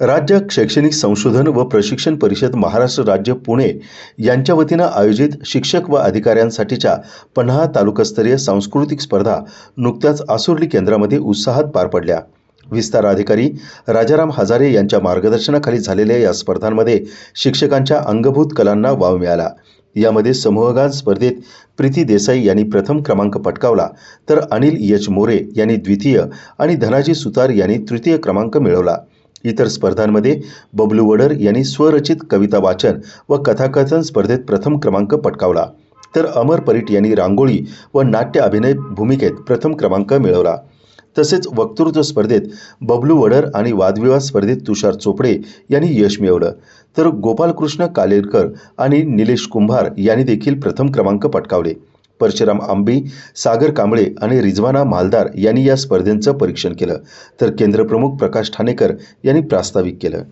राज्य शैक्षणिक संशोधन व प्रशिक्षण परिषद महाराष्ट्र राज्य पुणे यांच्या वतीनं आयोजित शिक्षक व अधिकाऱ्यांसाठीच्या पन्हाळा तालुकास्तरीय सांस्कृतिक स्पर्धा नुकत्याच आसुर्ली केंद्रामध्ये उत्साहात पार पडल्या. विस्तार अधिकारी राजाराम हजारे यांच्या मार्गदर्शनाखाली झालेल्या या स्पर्धांमध्ये शिक्षकांच्या अंगभूत कलांना वाव मिळाला. यामध्ये समूहगान स्पर्धेत प्रीती देसाई यांनी प्रथम क्रमांक पटकावला तर अनिल एच मोरे यांनी द्वितीय आणि धनाजी सुतार यांनी तृतीय क्रमांक मिळवला. इतर स्पर्धांमध्ये बबलू वडर यांनी स्वरचित कविता वाचन व कथाकथन स्पर्धेत प्रथम क्रमांक पटकावला. तर अमर परीट यांनी रांगोळी व नाट्य अभिनय भूमिकेत प्रथम क्रमांक मिळवला. तसेच वक्तृत्व स्पर्धेत बबलू वडर आणि वादविवाद स्पर्धेत तुषार चोपडे यांनी यश मिळवलं. तर गोपालकृष्ण कालेरकर आणि निलेश कुंभार यांनी देखील प्रथम क्रमांक पटकावले. परशुराम आंबी सागर कांबळे आणि रिजवाना मालदार यांनी या स्पर्धेचं परीक्षण केलं. तर केंद्रप्रमुख प्रकाश ठाणेकर यांनी प्रास्ताविक केलं.